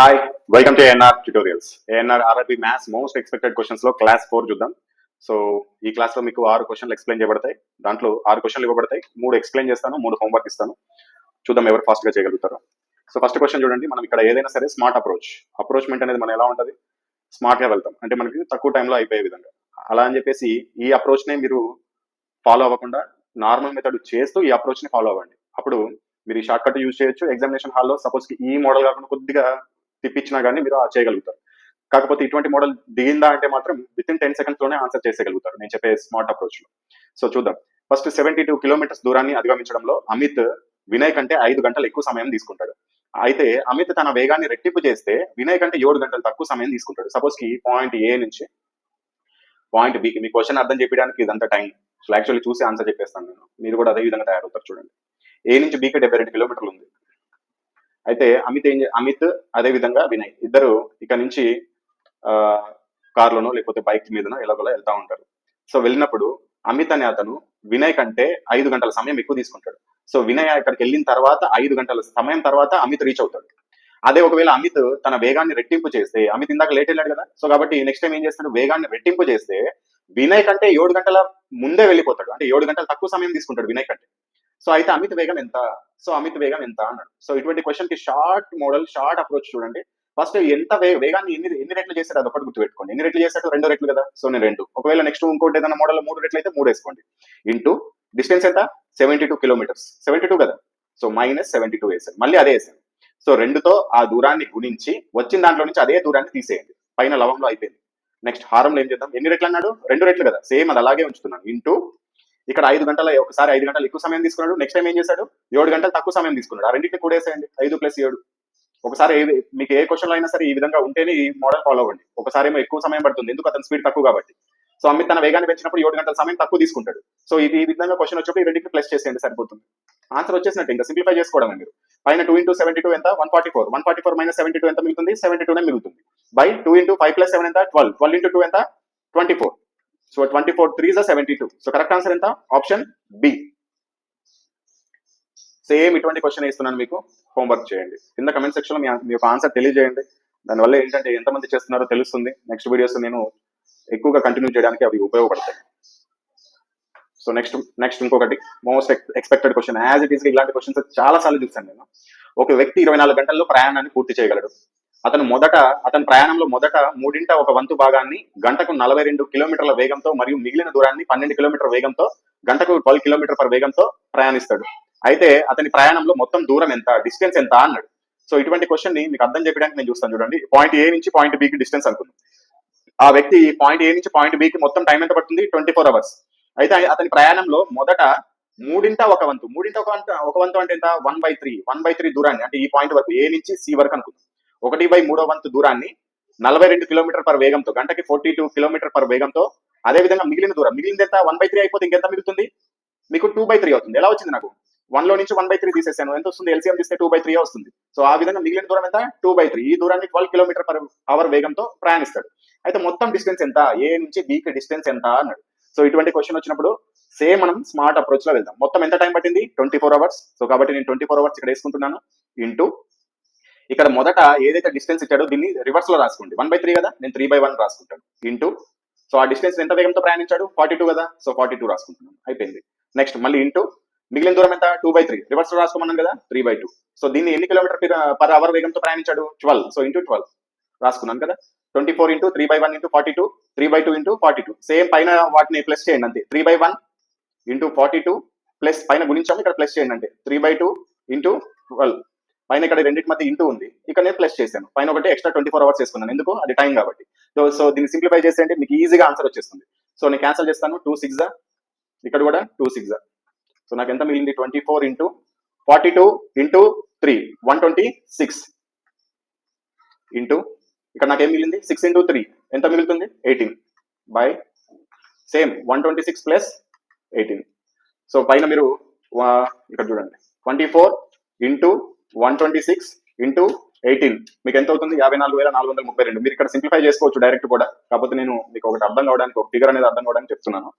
Hi welcome to ANR tutorials ANR RRB maths most expected క్వశ్చన్స్లో class four చూద్దాం. So ఈ క్లాస్లో మీకు ఆరు క్వశ్చన్లు ఎక్స్ప్లెయిన్ చేయబడతాయి. దాంట్లో ఆరు క్వశ్చన్లు ఇవ్వబడతాయి. మూడు ఎక్స్ప్లెయిన్ చేస్తాను మూడు హోంవర్క్ ఇస్తాను. చూద్దాం ఎవరు ఫాస్ట్గా చేయగలుగుతారు. సో ఫస్ట్ క్వశ్చన్ చూడండి. మనం ఇక్కడ ఏదైనా సరే స్మార్ట్ అప్రోచ్ అప్రోచ్మెంట్ అనేది మనం ఎలా ఉంటుంది? స్మార్ట్గా వెళ్తాం. అంటే మనకి తక్కువ టైంలో అయిపోయే విధంగా. అలా అని చెప్పేసి ఈ అప్రోచ్ నే మీరు ఫాలో అవ్వకుండా నార్మల్ మెథడ్ చేస్తూ ఈ అప్రోచ్ని ఫాలో అవ్వండి. అప్పుడు మీరు ఈ షార్ట్ కట్ యూజ్ చేయొచ్చు ఎగ్జామినేషన్ హాల్లో సపోజ్ ఈ మోడల్ కాకుండా కొద్దిగా తిప్పించినా కానీ మీరు ఆ చేయగలుగుతారు. కాకపోతే ఇటువంటి మోడల్ దిగిందా అంటే మాత్రం విత్ ఇన్ టెన్ సెకండ్స్లోనే ఆన్సర్ చేసేయగలుగుతారు. నేను చెప్పే స్మార్ట్ అప్రోచ్లో. సో చూద్దాం. ఫస్ట్ సెవెంటీ టూ కిలోమీటర్స్ దూరాన్ని అధిగమించడంలో అమిత్ వినయ్ కంటే ఐదు గంటలు ఎక్కువ సమయం తీసుకుంటాడు. అయితే అమిత్ తన వేగాన్ని రెట్టింపు చేస్తే వినయ్ కంటే ఏడు గంటలు తక్కువ సమయం తీసుకుంటాడు. సపోజ్కి పాయింట్ ఏ నుంచి పాయింట్ బికి మీ క్వశ్చన్ అర్థం చెప్పడానికి ఇదంతా టైం సో యాక్చువల్లీ చూసి ఆన్సర్ చెప్పేస్తాను నేను. మీరు కూడా అదే విధంగా తయారవుతారు చూడండి. ఏ నుంచి బీకి డెబ్బై రెండు కిలోమీటర్లు ఉంది. అయితే అమిత్ ఏం అమిత్ అదే విధంగా వినయ్. ఇద్దరు ఇక్కడ నుంచి ఆ, కార్లోనో లేకపోతే బైక్ మీదనో ఎలాగోలా వెళ్తా ఉంటారు. సో వెళ్ళినప్పుడు అమిత్ అనే అతను వినయ్ కంటే ఐదు గంటల సమయం ఎక్కువ తీసుకుంటాడు. సో వినయ్ అక్కడికి వెళ్ళిన తర్వాత ఐదు గంటల సమయం తర్వాత అమిత్ రీచ్ అవుతాడు. అదే ఒకవేళ అమిత్ తన వేగాన్ని రెట్టింపు చేస్తే అమిత్ ఇందాక లేట్ వెళ్ళాడు కదా? సో కాబట్టి నెక్స్ట్ టైం ఏం చేస్తాడు? వేగాన్ని రెట్టింపు చేస్తే వినయ్ కంటే ఏడు గంటల ముందే వెళ్ళిపోతాడు. అంటే ఏడు గంటల తక్కువ సమయం తీసుకుంటాడు వినయ్ కంటే. సో అయితే అమిత్ వేగం ఎంత? సో అమిత్ వేగం ఎంత అన్నాడు. సో ఇటువంటి క్వశ్చన్కి షార్ట్ మోడల్ షార్ట్ అప్రోచ్ చూడండి. ఫస్ట్ ఎంత వేగాన్ని ఎన్ని ఎన్ని రెట్లు చేశారు? అది ఒకటి గుర్తుపెట్టుకోండి. ఎన్ని రెట్లు చేస్తాడు రెండు రెట్లు కదా? సో నేను రెండు. ఒకవేళ నెక్స్ట్ ఇంకోటి ఏదైనా మోడల్ మూడు రెట్లు అయితే మూడు వేసుకోండి. ఇంటూ డిస్టెన్స్ ఎంత? Seventy two kilometres seventy two కదా? సో మైనస్ సెవెంటీ టూ వేసాను మళ్ళీ అదే వేసాను సో రెండుతో ఆ దూరాన్ని గుణించి వచ్చిన దాంట్లో నుంచి అదే దూరాన్ని తీసేయండి. పైన లవంలో అయిపోయింది. నెక్స్ట్ హారంలో ఏం చేద్దాం? ఎన్ని రెట్లు అన్నాడు? రెండు రెట్లు కదా? సేమ్ అది అలాగే ఉంచుతున్నాను. ఇంటూ ఇక్కడ ఐదు గంటల ఒకసారి ఐదు గంటలు ఎక్కువ సమయం తీసుకున్నాడు. నెక్స్ట్ టైం ఏం చేశాడు? ఏడు గంటలు తక్కువ సమయం తీసుకున్నాడు. ఆ రెండింటిని కూడేసేయండి. ఐదు ప్లస్ ఏడు. ఒకసారి ఏ- మీకు ఏ క్వశ్చన్ అయినా సరే ఈ విధంగా ఉంటేనే ఈ మోడల్ ఫాలో అవ్వండి. ఒకసారి ఏమో ఎక్కువ సమయం పడుతుంది. ఎందుకు? అతని స్పీడ్ తక్కువ కాబట్టి. సో అమిత్ తన వేగాన్ని పెంచినప్పుడు ఏడు గంటల సమయం తక్కువ తీసుకుంటాడు. సో ఇది ఈ విధంగా క్వశ్చన్ వచ్చినప్పుడు ఈ రెండింటిని ప్లస్ చేసేయండి సరిపోతుంది. ఆన్సర్ వచ్చేసినట్టు ఇంకా సింప్లిఫై చేసుకోవడం మీరు. పైన టూ ఇంటూ సెవెంటీ టూ ఎంత? One forty four one forty four minus seventy two ఎంత మిగుతుంది సెవెంటీ టూనే మిగులుతుంది. By two into five plus seven ఎంత? ట్వెల్వ్ ట్వెల్వ్ ఇంటూ టూ ఎంత? Twenty four so twenty four three seventy two so correct answer ఎంత? Option B same ఇటువంటి question ఇస్తున్నాను మీకు. హోంవర్క్ చేయండి. కింద కమెంట్ సెక్షన్ మీ మీ యొక్క ఆన్సర్ తెలియజేయండి. దానివల్ల ఏంటంటే ఎంతమంది చేస్తున్నారో తెలుస్తుంది. నెక్స్ట్ వీడియోస్ నేను ఎక్కువగా కంటిన్యూ చేయడానికి అవి ఉపయోగపడతాయి. సో నెక్స్ట్ నెక్స్ట్ ఇంకొకటి. Most expected question as it is ఇలాంటి క్వశ్చన్స్ చాలా సార్లు చూసాను నేను. ఒక వ్యక్తి ఇరవై నాలుగు గంటల్లో ప్రయాణాన్ని పూర్తి చేయగలడు. అతను మొదట అతని ప్రయాణంలో మొదట మూడింట ఒక వంతు భాగాన్ని గంటకు నలభై రెండు కిలోమీటర్ల వేగంతో మరియు మిగిలిన దూరాన్ని పన్నెండు కిలోమీటర్ వేగంతో గంటకు ట్వెల్వ్ కిలోమీటర్ పర్ వేగంతో ప్రయాణిస్తాడు. అయితే అతని ప్రయాణంలో మొత్తం దూరం ఎంత డిస్టెన్స్ ఎంత అన్నాడు. సో ఇటువంటి క్వశ్చన్ని మీకు అర్థం చెప్పడానికి నేను చూస్తాను చూడండి. పాయింట్ ఏ నుంచి పాయింట్ బికి డిస్టెన్స్ అనుకుందాం. ఆ వ్యక్తి పాయింట్ ఏ నుంచి పాయింట్ బికి మొత్తం టైం ఎంత పడుతుంది? Twenty four hours. అయితే అతని ప్రయాణంలో మొదట మూడింట ఒక వంతు మూడింట ఒక వంతు ఒక వంతు అంటే ఎంత? One by three one by three దూరాన్ని అంటే ఈ పాయింట్ వరకు ఏ నుంచి సి వరకు అనుకుందాం. ఒకటి బై మూడో వంతు దూరాన్ని నలభై రెండు కిలోమీటర్ పర్ వేగంతో గంటకి ఫోర్టీ టూ కిలోమీటర్ పర్ వేగంతో అదే విధంగా మిగిలిన దూరం మిగిలింది ఎంత? వన్ బై త్రీ అయిపోతే ఇంకెంత మిగులుతుంది? మీకు టూ బై త్రీ అవుతుంది. ఎలా వచ్చింది నాకు? వన్లో నుంచి వన్ బై త్రీ తీసేసాను. ఎంత వస్తుంది? ఎల్సీఎం తీస్తే టూ బై త్రీ వస్తుంది. సో ఆ విధంగా మిగిలిన దూరం ఎంత? టూ బై త్రీ ఈ దూరాన్ని ట్వెల్వ్ కిలోమీటర్ పర్ అవర్ వేగంతో ప్రయాణిస్తాడు. అయితే మొత్తం డిస్టెన్స్ ఎంత? ఏ నుంచి బీకి డిస్టెన్స్ ఎంత? అన్నాడు. సో ఇటువంటి క్వశ్చన్ వచ్చినప్పుడు సేమ్ మనం స్మార్ట్ అప్రోచ్లో వెళ్దాం. మొత్తం ఎంత టైం పట్టింది? Twenty four hours. సో కాబట్టి నేను ట్వంటీ ఫోర్ అవర్స్ ఇక్కడ వేసుకుంటున్నాను. ఇంటూ ఇక్కడ మొదట ఏదైతే డిస్టెన్స్ ఇచ్చాడో దీన్ని రివర్స్లో రాసుకోండి. వన్ బై త్రీ కదా? నేను త్రీ బై వన్ రాసుకుంటాను. ఇంటూ సో ఆ డిస్టెన్స్ ఎంత వేగంతో ప్రయాణించాడు? ఫార్టీ టూ కదా? సో ఫార్టీ టూ రాసుకుంటున్నాను. అయిపోయింది. నెక్స్ట్ మళ్ళీ ఇంటూ మిగిలిన దూరం ఎంత? టూ బై త్రీ రివర్స్లో రాసుకోమన్నాను కదా? త్రీ బై టూ సో దీన్ని ఎన్ని కిలోమీటర్ పర్ అవర్ వేగంతో ప్రయాణించాడు? ట్వెల్వ్ సో ఇంటూ ట్వెల్వ్ రాసుకున్నాను కదా? Twenty four into three by one into forty two three by two into forty two same పైన వాటిని ప్లస్ చేయండి అంతే. Three by one into forty two plus పైన గుణించాము ఇక్కడ ప్లస్ చేయండి అంటే three by two into twelve పైన ఇక్కడ రెండింటి మధ్య ఇంటూ ఉంది. ఇక్కడ నేను ప్లస్ చేశాను. పైన ఒకటి ఎక్స్ట్రా ట్వంటీ ఫోర్ అవర్స్ చేసుకున్నాను. ఎందుకు? అది టైం కాబట్టి. సో సో దీన్ని సింప్లిఫై చేస్తే మీకు ఈజీగా ఆన్సర్ వచ్చేస్తుంది. సో నేను క్యాన్సిల్ చేస్తాను. టూ సిక్స్ ఇక్కడ కూడా టూ సిక్స్ సో నాకు ఎంత మిగిలింది? Twenty four into forty two into three one twenty six into ఇక్కడ నాకు ఏం మిగిలింది? సిక్స్ ఇంటూ త్రీ ఎంత మిగులుతుంది? Eighteen by same one twenty six plus eighteen so పైన మీరు ఇక్కడ చూడండి. Twenty four into one twenty six into eighteen మీకు ఎంత అవుతుంది? యాభై నాలుగు వేల నాలుగు వందల ముప్పై రెండు. మీరు ఇక్కడ సింప్లిఫై చేసుకోవచ్చు డైరెక్ట్ కూడా. కాకపోతే నేను మీకు ఒకటి అర్థం కావడానికి ఒక ఫిగర్ అనేది అర్థం కావడానికి చెప్తున్నాను.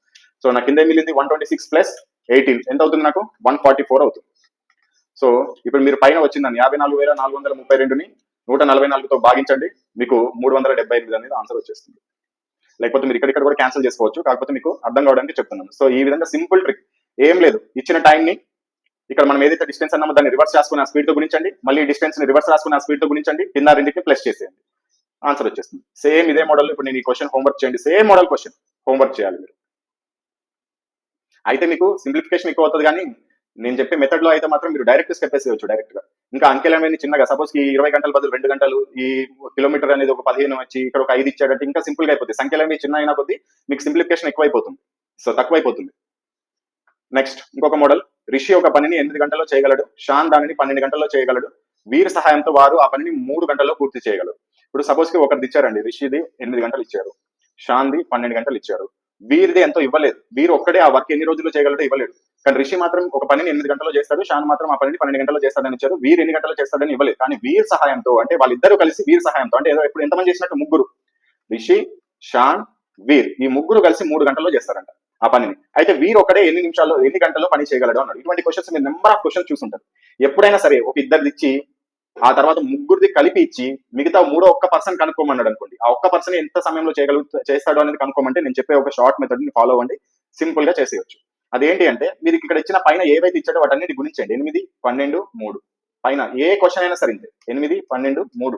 సో నాకు కింద మిగిలింది? One twenty six plus eighteen ఎంత అవుతుంది నాకు? వన్ ఫార్టీ ఫోర్ అవుతుంది. సో ఇప్పుడు మీరు పైన వచ్చిందని యాభై నాలుగు వేల నాలుగు వందల ముప్పై రెండుని నూట నలభై నాలుగుతో భాగించండి. మీకు మూడు వందల డెబ్బై ఎనిమిది అనేది ఆన్సర్ వచ్చేస్తుంది. లేకపోతే మీరు ఇక్కడ కూడా క్యాన్సిల్ చేసుకోవచ్చు. కాకపోతే మీకు అర్థం కావడానికి చెప్తున్నాను. సో ఈ విధంగా సింపుల్ ట్రిక్ ఏం లేదు. ఇచ్చిన టైంని ఇక్కడ మనం ఏదైతే డిస్టెన్స్ అన్నామో దాన్ని రివర్స్ రాసుకుని ఆ స్పీడ్తో గుణించండి. మళ్ళీ డిస్టెన్స్ని రివర్స్ రాసుకుని ఆ స్పీడ్తో గుణించండి. కింద రెండింటిని ప్లస్ చేసేయండి. ఆన్సర్ వచ్చేస్తుంది. సేమ్ ఇదే మోడల్ ఇప్పుడు నేను ఈ క్వశ్చన్ హోంవర్క్ చేయండి. సేమ్ మోడల్ క్వశ్చన్ హోంవర్క్ చేయాలి మీరు. అయితే మీకు సింప్లిఫికేషన్ ఎక్కువ అవుతుంది కానీ నేను చెప్పే మెథడ్లో అయితే మాత్రం మీరు డైరెక్ట్ స్టెప్ వేసేయచ్చు డైరెక్ట్గా. ఇంకా అంకెలమైన చిన్నగా సపోజ్ ఈ ఇరవై గంటల బదులు రెండు గంటలు ఈ కిలోమీటర్ అనేది ఒక పదిహేను వచ్చి ఇక్కడ ఒక ఐదు ఇచ్చాడంటే ఇంకా సింపుల్గా అయిపోతుంది సంఖ్యలమే చిన్న అయినా కొద్దీ మీకు సింప్లిఫికేషన్ ఎక్కువైపోతుంది. సో తక్కువైపోతుంది. నెక్స్ట్ ఇంకొక మోడల్ రిషి ఒక పనిని ఎనిమిది గంటల్లో చేయగలడు. షాన్ దానిని పన్నెండు గంటల్లో చేయగలడు. వీరి సహాయంతో వారు ఆ పనిని మూడు గంటల్లో పూర్తి చేయగలరు. ఇప్పుడు సపోజ్కి ఒకరిది ఇచ్చారండి. రిషిది ఎనిమిది గంటలు ఇచ్చారు. షాన్ది పన్నెండు గంటలు ఇచ్చారు. వీరిది ఎంతో ఇవ్వలేదు. వీరు ఒక్కడే ఆ వర్క్ ఎన్ని రోజుల్లో చేయగలడో ఇవ్వలేదు. కానీ రిషి మాత్రం ఒక పనిని ఎనిమిది గంటల్లో చేస్తాడు. షాన్ మాత్రం ఆ పనిని పన్నెండు గంటల్లో చేస్తాడని ఇచ్చారు. వీరు ఎన్ని గంటల్లో చేస్తాడని ఇవ్వలేదు. కానీ వీరి సహాయంతో అంటే వాళ్ళిద్దరూ కలిసి వీరి సహాయంతో అంటే ఏదో ఇప్పుడు ఎంతమంది చేసినట్టు ముగ్గురు. రిషి షాన్ వీర్ ఈ ముగ్గురు కలిసి మూడు గంటల్లో చేస్తారంట. ఆ పనిని. అయితే వీరు ఒకడే ఎన్ని నిమిషాల్లో ఎన్ని గంటల్లో పని చేయగలడు అన్నాడు. ఇటువంటి క్వశ్చన్స్ మీరు నెంబర్ ఆఫ్ క్వశ్చన్స్ చూసుంటారు. ఎప్పుడైనా సరే ఒక ఇద్దరిది ఇచ్చి ఆ తర్వాత ముగ్గురిది కలిపి ఇచ్చి మిగతా మూడో ఒక్క పర్సన్ కనుక్కోమన్నాడు అనుకోండి. ఆ ఒక్క పర్సన్ ఎంత సమయంలో చేయగలు చేస్తాడు అనేది కనుక్కోమంటే నేను చెప్పే ఒక షార్ట్ మెథడ్ని ఫాలో అవ్వండి. సింపుల్గా చేసేయచ్చు. అదేంటి అంటే మీరు ఇక్కడ ఇచ్చిన పైన ఏవైతే ఇచ్చాడో వాటన్నిటి గుణించండి. ఎనిమిది పన్నెండు మూడు. పైన ఏ క్వశ్చన్ అయినా సరే ఎనిమిది పన్నెండు మూడు.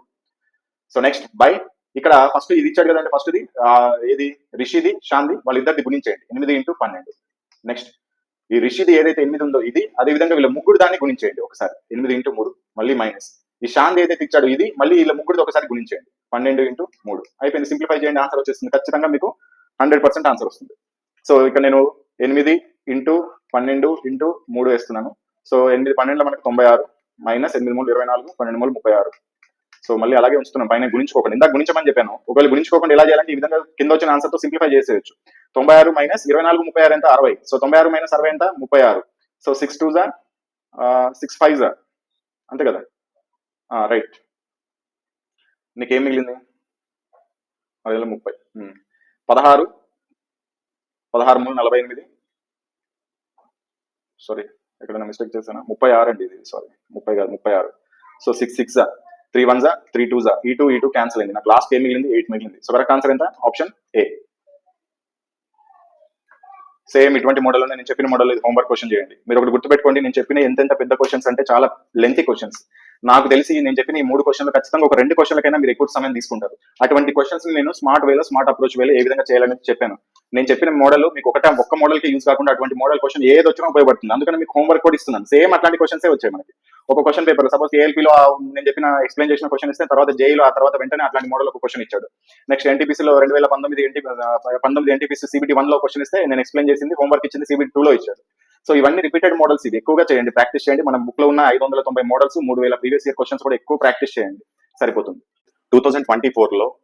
సో నెక్స్ట్ బై ఇక్కడ ఫస్ట్ ఇది ఇచ్చాడు కదండి ఫస్ట్ ఇది? ఆ, ఏది? రిషిది షాంది వాళ్ళిద్దరిది గుణించేయండి. ఎనిమిది ఇంటూ పన్నెండు. నెక్స్ట్ ఈ రిషిది ఏదైతే ఎనిమిది ఉందో ఇది అదే విధంగా వీళ్ళ ముగ్గురు దాన్ని గుణించేయండి ఒకసారి. ఎనిమిది ఇంటూ మూడు మళ్ళీ మైనస్ ఈ శాంతి ఏదైతే ఇచ్చాడో ఇది మళ్ళీ వీళ్ళ ముగ్గురిది ఒకసారి గుణించేయండి. పన్నెండు ఇంటూ మూడు. అయిపోయింది. సింప్లిఫై చేయండి. ఆన్సర్ వచ్చేస్తుంది ఖచ్చితంగా మీకు హండ్రెడ్ పర్సెంట్ ఆన్సర్ వస్తుంది. సో ఇక్కడ నేను ఎనిమిది ఇంటూ పన్నెండు ఇంటూ మూడు వేస్తున్నాను. సో ఎనిమిది పన్నెండులో మనకు తొంభై ఆరు మైనస్ ఎనిమిది మూడు ఇరవై నాలుగు పన్నెండు మూడు ముప్పై ఆరు. సో మళ్ళీ అలాగే ఉంచుతున్నాం. పైన గుణించుకోకండి. ఇందాక గుణించమని చెప్పాను. ఒకవేళ గుణించుకోకుండా ఎలా చేయాలంటే ఈ విధంగా కింద వచ్చిన ఆన్సర్తో సింప్లిఫై చేసేయచ్చు. తొంభై ఆరు మైనస్ ఇరవై నాలుగు ముప్పై ఆరు ఎంత? అరవై. సో తొంభై ఆరు మైనస్ అరవై ఎంత? ముప్పై ఆరు. సో సిక్స్ టూ జా సిక్స్ ఫైవ్ జా అంతే కదా? రైట్ నీకేం మిగిలింది? అదే ముప్పై. పదహారు. పదహారు మూడు నలభై ఎనిమిది. సారీ ఎక్కడైనా మిస్టేక్ చేశాను? ముప్పై ఆరు అండి ఇది. సారీ ముప్పై కాదు ముప్పై ఆరు. So six six three one జా త్రీ టూ జా ఈ టూ ఈ టూ క్యాన్సిల్ అయింది. నాకు లాస్ట్ ఏ మిగిలింది? ఎయిట్ మిగిలింది. సో కరెక్ట్ ఆన్సర్ ఎంత? ఆప్షన్ ఏ సేమ్ ఇటువంటి మోడల్ నేను చెప్పిన మోడల్ హోంవర్క్ క్వశ్చన్ చేయండి. మీరు ఒకటి గుర్తుపెట్టుకోండి. నేను చెప్పిన ఎంతెంత పెద్ద క్వశ్చన్స్ అంటే చాలా లెంతీ క్వశ్చన్స్ నాకు తెలిసి నేను చెప్పిన ఈ మూడు క్వశ్చన్లు ఖచ్చితంగా ఒక రెండు క్వశ్చన్లకైనా మీరు ఎక్కువ సమయం తీసుకుంటారు. అటువంటి క్వశ్చన్స్ నేను స్మార్ట్ వేలో స్మార్ట్ అప్రోచ్ వేలో ఏ విధంగా చేయాలని చెప్పాను. నేను చెప్పిన మోడల్ మీకు ఒకటే ఒక్క మోడల్కి యూజ్ కాకుండా అటువంటి మోడల్ క్వశ్చన్ ఏది వచ్చినా ఉపయోగపడుతుంది. అందుకని మీకు హోంవర్క్ కూడా ఇస్తున్నాను. సేమ్ అట్లాంటి క్వశ్చన్స్ వచ్చాయి మనకి. ఒక క్వశ్చన్ పేపర్ సపోజ్ ఏఎల్పీలో నేను చెప్పిన ఎక్స్ప్లెయిన్ చేసిన క్వశ్చన్ ఇస్తే తర్వాత జైలు ఆ తర్వాత వెంటనే అట్లాంటి మోడల్ ఒక క్వశ్చన్ ఇచ్చాడు. నెక్స్ట్ ఎన్టీపీసీలో రెండు వేల పంతొమ్మిది ఎన్టీ పంతొమ్మిది ఎన్టీపీసీ సిబిటీ వన్లో క్వశ్చన్ ఇస్తే నేను ఎక్స్ప్లెయిన్ చేసింది హోంవర్క్ ఇచ్చింది సిబిటీ టూ లో ఇచ్చాడు. సో ఇవన్నీ రిపీటెడ్ మోడల్స్ ఇవి. ఎక్కువగా చేయండి ప్రాక్టీస్ చేయండి. మన బుక్లో ఉన్న ఐదు వందల తొంభై మోడల్స్ మూడు వేల ప్రీవియస్ ఇయర్ క్వశ్చన్స్ కూడా ఎక్కువ ప్రాక్టీస్ చేయండి. సరిపోతుంది. టూ థౌసండ్ ట్వంటీ ఫోర్లో